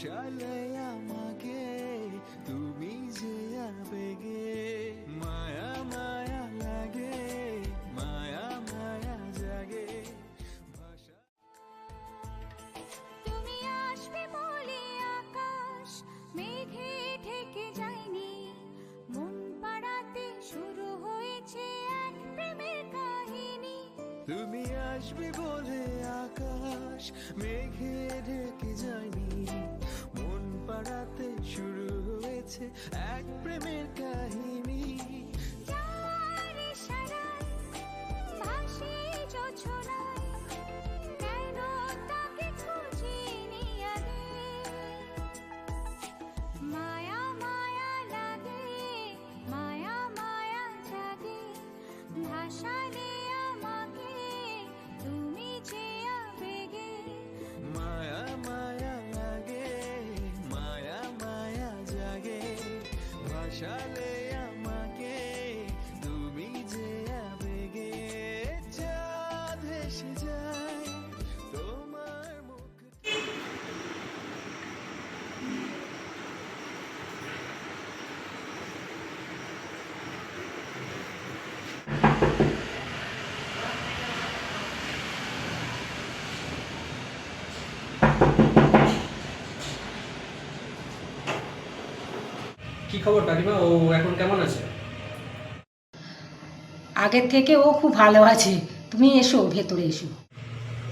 Chalaya ma তুমি আসবে বলে আকাশ মেঘে ঢেকে যায়নি মন পাড়াতে শুরু হয়েছে এক প্রেমের কাহিনী। যার Chale. খবর কাকিমা? ও এখন কেমন আছে? আগের থেকে ও খুব ভালো আছে। তুমি এসো ভেতরে এসো।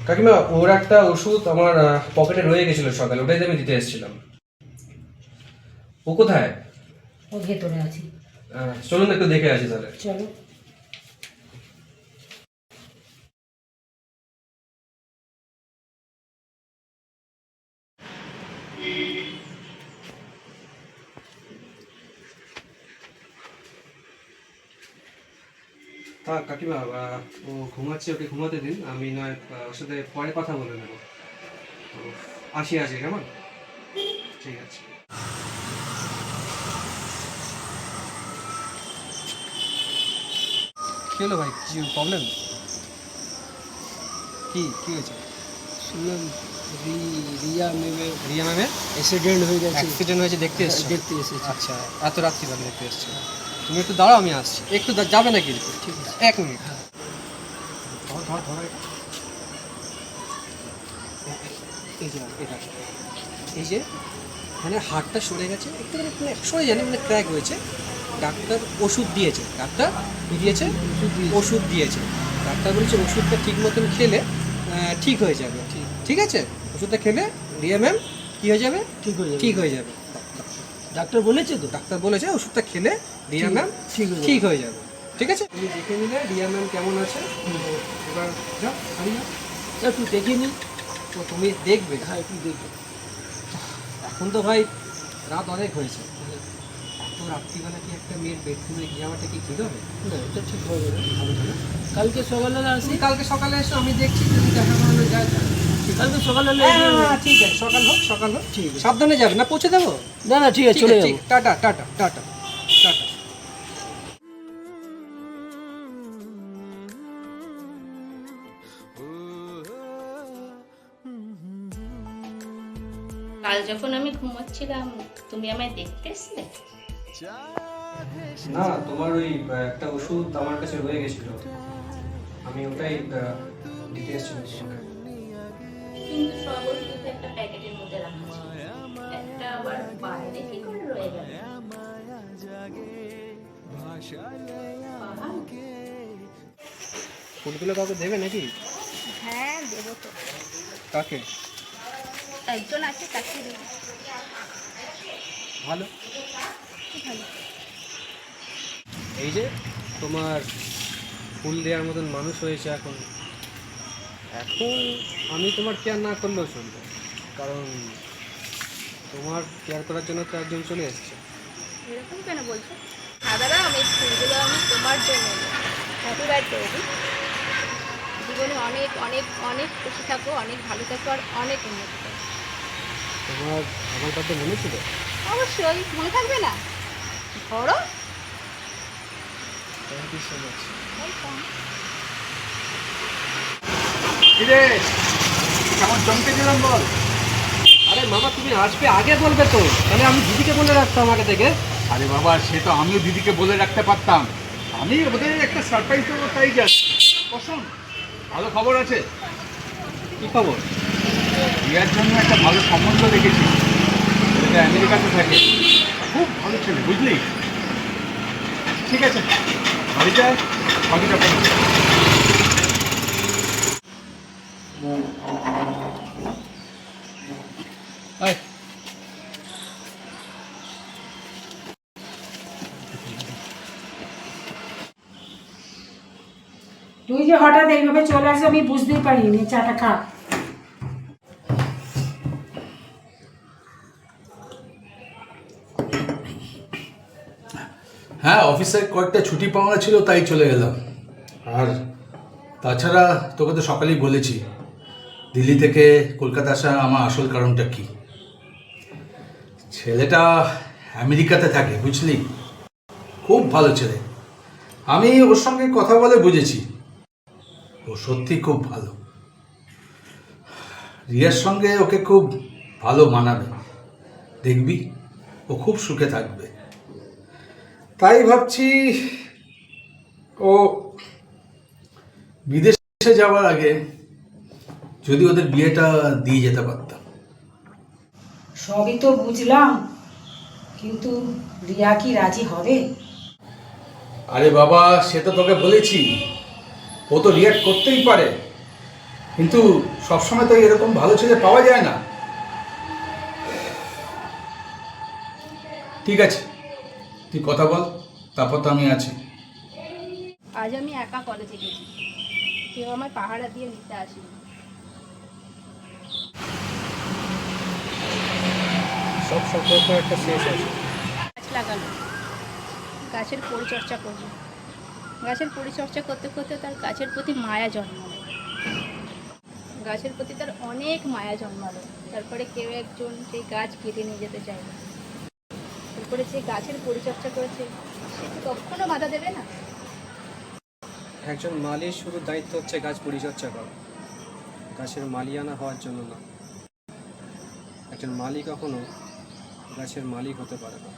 কাকিমা ওর একটা ওষুধ আমার পকেটে রয়ে গেছিল সকালে ওটাই আমি দিতে এসেছিলাম। ও কোথায়? ও ভেতরে আছে। চলুন একটু দেখে আসি তাহলে। চলো। হ্যাঁ কাকিমা ও ঘুমাচ্ছে ওকে ঘুমাতে দিন। আমি নয় ওর সাথে পরে কথা বলে নেব। তো আসি কেমন? ঠিক আছে। কি হলো ভাই? কি প্রবলেম কি কি হয়েছে? শুনলাম রিয়া মেমে রিয়া ম্যামের অ্যাক্সিডেন্ট হয়ে গেছে। অ্যাক্সিডেন্ট হয়েছে দেখতে এসছো? দেখতে এসেছি। আচ্ছা এত রাত্রি আমি দেখতে এসছো? তুমি একটু দাঁড়াও আমি আসছি। একটু যাবে না কিন্তু ঠিক আছে এক মিনিট। এই যে এটা। এই যে মানে হাড়টা সরে গেছে একটু মানে সরে জানি মানে ক্র্যাক হয়েছে। ডাক্তার ওষুধ দিয়েছে। ডাক্তার কি দিয়েছে ওষুধ দিয়েছে। ওষুধ দিয়েছে ডাক্তার বলেছে ওষুধটা ঠিক মতন খেলে ঠিক হয়ে যাবে। ঠিক ঠিক আছে? ওষুধটা খেলে রিয়া ম্যাম কী হয়ে যাবে? ঠিক হয়ে যাবে। ঠিক হয়ে যাবে। ডাক্তার বলেছে তো ডাক্তার বলেছে ওষুধটা খেলে রিয়া ম্যাম ঠিক হয়ে যাবে। ঠিক হয়ে যাবে। ঠিক আছে? তুমি দেখে নিলে রিয়া ম্যাম কেমন আছে। এবার যাও আমি যাও। তুই দেখে নি তো তুমি দেখবে। হ্যাঁ তুই দেখবে। এখন তো ভাই রাত অনেক হয়েছে। রাত্রিবেলা কি একটা মেয়ের বেডরুমে গিয়ে আমারটা কি ঠিক হবে? না এটা ঠিক হবে না। কালকে সকালবেলা আসি। কালকে সকালে এসো আমি দেখছি যদি দেখা করানো যায় কালকে সকালবেলা হ্যাঁ, হ্যাঁ, ঠিক আছে সকাল হোক সকাল হোক। ঠিক আছে। সাবধানে যাবে না পৌঁছে দেবো? না না ঠিক আছে চলে যাব। Tata tata tata tata. কাল যখন আমি ঘুমোচ্ছিলাম তুমি আমায় দেখতে এসলে না তোমার ওই একটা ওষুধ আমার কাছে রয়ে গেছিল। আমি ওটাই দিতে এসেছিলাম। কিন্তু সব ওষুধ একটা প্যাকেটের মধ্যে রাখা ছিল। একটা আবার বাইরে কি করে রয়ে গেল? ফুলগুলো কাউকে দেবে নাকি? হ্যাঁ দেবো তো। কাকে? একজন আছে তাকে দেবো। ভালো। এই যে তোমার ফুল দেওয়ার মতন মানুষ হয়েছে এখন। এখন আমি তোমার কেয়ার না করলেও চলবে। কারণ তোমার কেয়ার করার জন্য তো একজন চলে এসছে। এরকম কেন বলছো? সাধারণ আমি ফুলগুলো আমি তোমার জন্য হ্যাপি বার্থডে জীবনে অনেক অনেক অনেক খুশি থাকো অনেক ভালো থাকো আর অনেক উন্নতি তোমার আমার কথা মনে ছিল? অবশ্যই মনে থাকবে না? ধরো থ্যাংক ইউ সো মাচ কিরে? কেমন চমকে দিলাম বল। আরে মামা তুমি আসবে আগে বলবে তো। তাহলে আমি দিদিকে বলে রাখতাম আগে থেকে। আরে বাবা সে তো আমিও দিদিকে বলে রাখতে পারতাম। আমি ওদের একটা সারপ্রাইজ দেবো তাই যাচ্ছি বসুন ভালো খবর আছে? কি খবর? বিয়ার জন্য একটা ভালো সম্বন্ধ দেখেছি। ছেলেটা আমেরিকাতে থাকে। খুব ভালো ছেলে বুঝলি? ঠিক আছে বাড়িতে আয়, বাকিটা বলব। আয় তুই যে হঠাৎ এইভাবে চলে আসে আমি বুঝতেই পারিনি চাটা খা। হ্যাঁ অফিসে কয়েকটা ছুটি পাওয়া ছিল, তাই চলে গেলাম। আর তাছাড়া তোকে তো সকালেই বলেছি, দিল্লি থেকে কলকাতা আসা আমার আসল কারণটা কি? ছেলেটা আমেরিকাতে থাকে, বুঝলি? খুব ভালো ছেলে। আমি ওর সঙ্গে কথা বলে বুঝেছি। ও সত্যি খুব ভালো। রিয়ার সঙ্গে ওকে খুব ভালো মানাবে। দেখবি, ও খুব সুখে থাকবে। তাই ভাবছি ও বিদেশে যাওয়ার আগে যদি ওদের বিয়েটা দিয়ে যেতে পারতাম। সবই তো বুঝলাম কিন্তু রিয়া কি রাজি হবে? আরে বাবা সে তো তোকে বলেছি ও তো রিয়াক্ট করতেই পারে। কিন্তু সবসময় তো এরকম ভালো ছেলে পাওয়া যায় না। ঠিক আছে তুই কথা বল তারপর তো আমি আছি। আজ আমি একা কলেজে গেছি। কেউ আমার পাহাড়া দিয়ে নিতে আসেনি। সব সম্পর্ক একটা শেষ আছে। গাছ লাগালো গাছের পরিচর্যা করল গাছের পরিচর্যা করতে করতে তার গাছের প্রতি মায়া জন্মালো। গাছের প্রতি তার অনেক মায়া জন্মালো। তারপরে কেউ একজন সেই গাছ কেটে নিয়ে যেতে চাইলো যে গাছের পরিচর্যা করেছে সে কি কখনো বাধা দেবে না। একজন মালির শুধু দায়িত্ব হচ্ছে গাছ পরিচর্যা করা। গাছের মালিয়ানা হওয়ার জন্য না। একজন মালি কখনো গাছের মালিক হতে পারে না।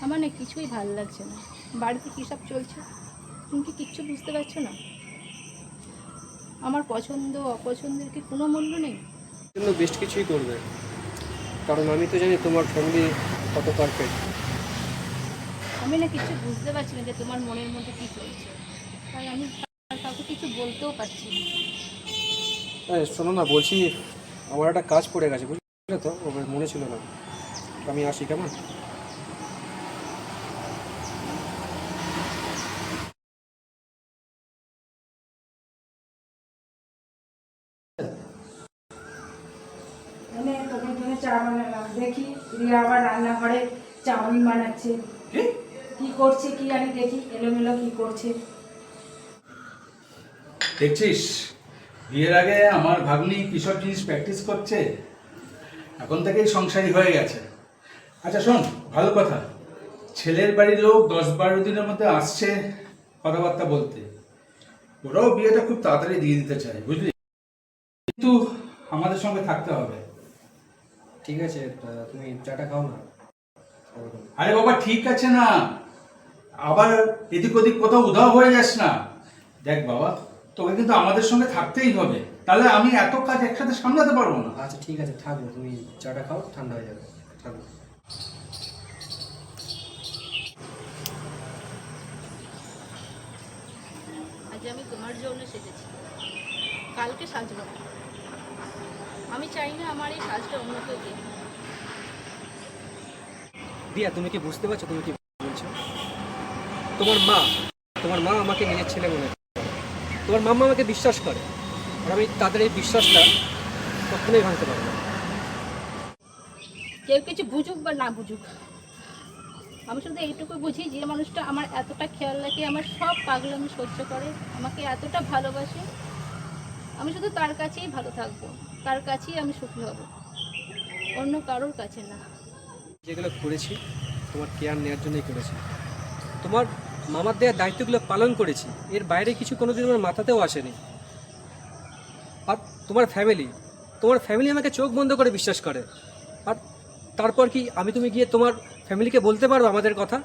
আমার না কিছুই ভালো লাগছে না। বাড়িতে কী সব চলছে? তুমি কি কিচ্ছু বুঝতে পারছ না? আমার পছন্দ অপছন্দের কি কোনো মূল্য নেই? জন্য বেস্ট কিছুই করবে। কারণ আমি তো জানি তোমার ফ্যামিলি কত পারফেক্ট আমি না কিছু বুঝতে পারছি না যে তোমার মনের মধ্যে কি চলছে। তাই আমি কাউকে কিছু বলতেও পারছি না। শোনো না বলছি আমার একটা কাজ পড়ে গেছে বুঝলে তো? ওর মনে ছিল না। আমি আসি কেমন এনে তোদের জন্য চা বানালাম দেখি, রিয়া আবার রান্নাঘরে চাউমিন বানাচ্ছে। কি করছে কি আমি দেখি, এলোমেলো কি করছে। দেখছিস? বিয়ের আগে আমার ভাগ্নি কিসব জিনিস প্র্যাকটিস করছে। এখন থেকেই সংসারী হয়ে গেছে। আচ্ছা শোন, ভালো কথা। ছেলের বাড়ির লোক দশ বারো দিনের মধ্যে আসছে কথাবার্তা বলতে। ওরাও বিয়েটা খুব তাড়াতাড়ি দিয়ে দিতে চায়, বুঝলি? কিন্তু আমাদের সঙ্গে থাকতে হবে। ঠিক আছে তুমি চাটা খাও না। আরে বাবা ঠিক আছে না। আবার এদিক ওদিক কোথাও উধাও হয়ে যাস না। দেখ বাবা তোকে কিন্তু আমাদের সঙ্গে থাকতেই হবে। তাহলে আমি এত কাজ একসাথে সামলাতে পারব না। আচ্ছা ঠিক আছে থাকব। তুমি চাটা খাও ঠান্ডা হয়ে যাবে। থাকব। আজ আমি তোমার জন্য সেজেছি। কালকে সাজবো। আমি চাই না আমার এই সাজটা অন্য কেউ। দিয়া তুমি কি বুঝতে পারছ? তুমি কি বলছো? তোমার মা তোমার মা আমাকে নিজের ছেলে মনে তোমার মাম্মা আমাকে বিশ্বাস করে। আর আমি তাদের এই বিশ্বাসটা কখনোই ভাঙতে পারব না। কেউ কিছু বুঝুক বা না বুঝুক আমি শুধু এইটুকু বুঝি যে মানুষটা আমার এতটা খেয়াল রাখে আমার সব পাগল আমি সহ্য করে আমাকে এতটা ভালোবাসে। আমি শুধু তার কাছেই ভালো থাকব। তার কাছেই আমি সুখী হব? অন্য কারোর কাছে না। যেগুলো করেছি তোমার কেয়ার নেওয়ার জন্যই করেছি। তোমার মামার দেওয়ার দায়িত্বগুলো পালন করেছি। এর বাইরে কিছু কোনোদিন আমার মাথাতেও আসেনি। আর তোমার ফ্যামিলি তোমার ফ্যামিলি আমাকে চোখ বন্ধ করে বিশ্বাস করে। আর তারপর কি আমি তুমি গিয়ে তোমার ফ্যামিলিকে বলতে পারব আমাদের কথা?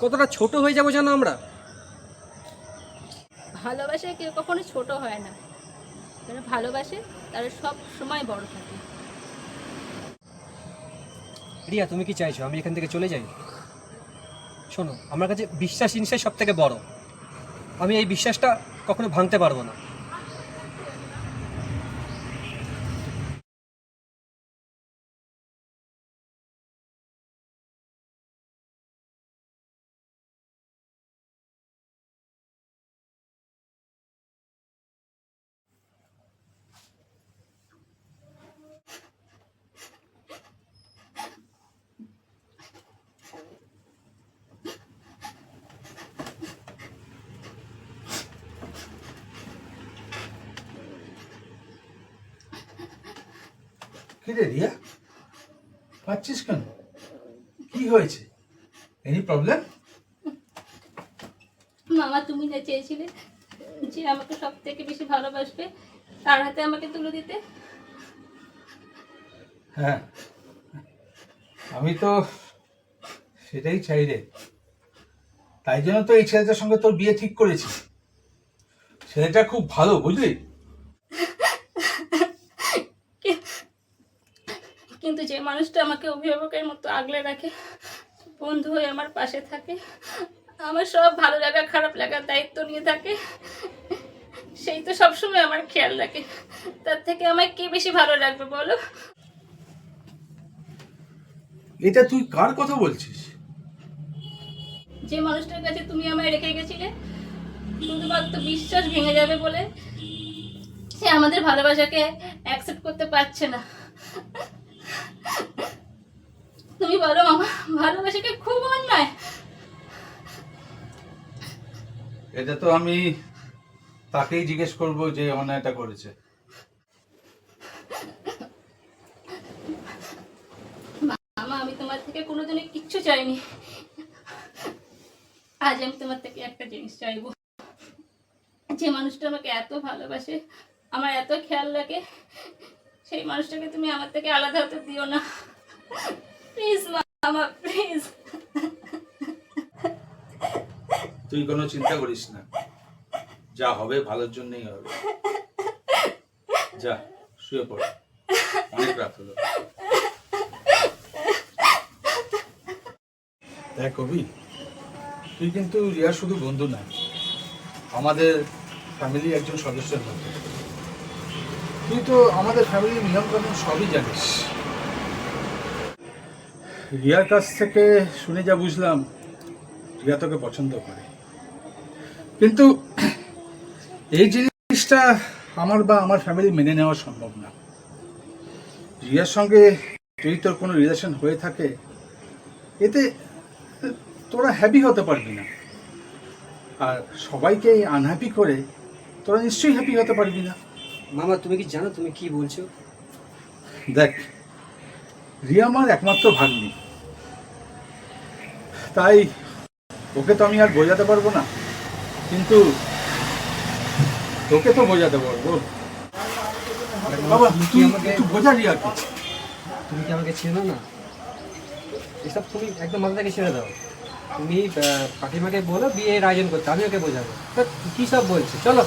কতটা ছোট হয়ে যাব জানো আমরা? ভালোবাসে কেউ কখনো ছোট হয় না। ভালোবাসে তারা সব সময় বড় থাকে। রিয়া, তুমি কি চাইছো? আমি এখান থেকে চলে যাই? শোনো, আমার কাছে বিশ্বাস জিনিসটাই সব থেকে বড়। আমি এই বিশ্বাসটা কখনো ভাঙতে পারব না। কি রে রিয়া? পাচ্ছিস কেন? কি হয়েছে? এনি প্রবলেম মামা তুমি না চেয়েছিলে যে আমাকে সব থেকে বেশি ভালোবাসবে তার হাতে আমাকে তুলে দিতে। হ্যাঁ আমি তো সেটাই চাই রে। তাই জন্য তো এই ছেলেটার সঙ্গে তোর বিয়ে ঠিক করেছি। ছেলেটা খুব ভালো বুঝলি? মানুষটা আমাকে অভিভাবকের মতো আগলে রাখে বন্ধু হয়ে আমার পাশে থাকে আমার সব ভালো লাগা খারাপ লাগার দায়িত্ব নিয়ে থাকে সেই তো সবসময় আমার খেয়াল রাখে। তার থেকে আমায় কে বেশি ভালো লাগবে বলো? এটা তুই কার কথা বলছিস? যে মানুষটার কাছে তুমি আমায় রেখে গেছিলে শুধুমাত্র বিশ্বাস ভেঙে যাবে বলে সে আমাদের ভালোবাসাকে অ্যাকসেপ্ট করতে পারছে না। তুমি বলো মামা ভালোবাসাকে খুব অন্যায়। এটা তো আমি তাকেই জিজ্ঞেস করব যে অন্যায়টা করেছে। মামা আমি তোমার থেকে কোনোদিনই কিচ্ছু চাইনি। আজ আমি তোমার থেকে একটা জিনিস চাইব। যে মানুষটা আমাকে এত ভালোবাসে আমার এত খেয়াল রাখে সেই মানুষটাকে তুমি আমার থেকে আলাদা হতে দিও না। প্লিজ মামা প্লিজ তুই কোনো চিন্তা করিস না। যা হবে ভালোর জন্যই হবে। যা শুয়ে পড়। অনেক রাত হলো। দেখ কবি তুই কিন্তু রিয়া শুধু বন্ধু না। আমাদের ফ্যামিলি একজন সদস্যের মতো তুই তো আমাদের ফ্যামিলির নিয়মকানুন সবই জানিস রিয়ার কাছ থেকে শুনে যা বুঝলাম, রিয়া তোকে পছন্দ করে। কিন্তু এই জিনিসটা আমার বা আমার ফ্যামিলি মেনে নেওয়া সম্ভব না। রিয়ার সঙ্গে যদি তোর কোনো রিলেশন হয়ে থাকে, এতে তোরা হ্যাপি হতে পারবি না। আর সবাইকে আনহ্যাপি করে তোরা নিশ্চয়ই হ্যাপি হতে পারবি না। মামা তুমি কি জানো তুমি কি বলছো? দেখ রিয়া আমার একমাত্র ভাগ্নি। তাই ওকে তো আমি আর বোঝাতে পারব না। কিন্তু তোকে তো বোঝাতে পারব। বাবা তুমি কি তুই আমাকে একটু বোঝা রিয়াকে। তুমি কি আমাকে চেনো না? এসব তুমি একদম মাথা থেকে ছেড়ে দাও। তুমি কাকিমাকে বলো বিয়ের আয়োজন করতে। আমি ওকে বোঝাবো। তা কী সব বলছো? চলো।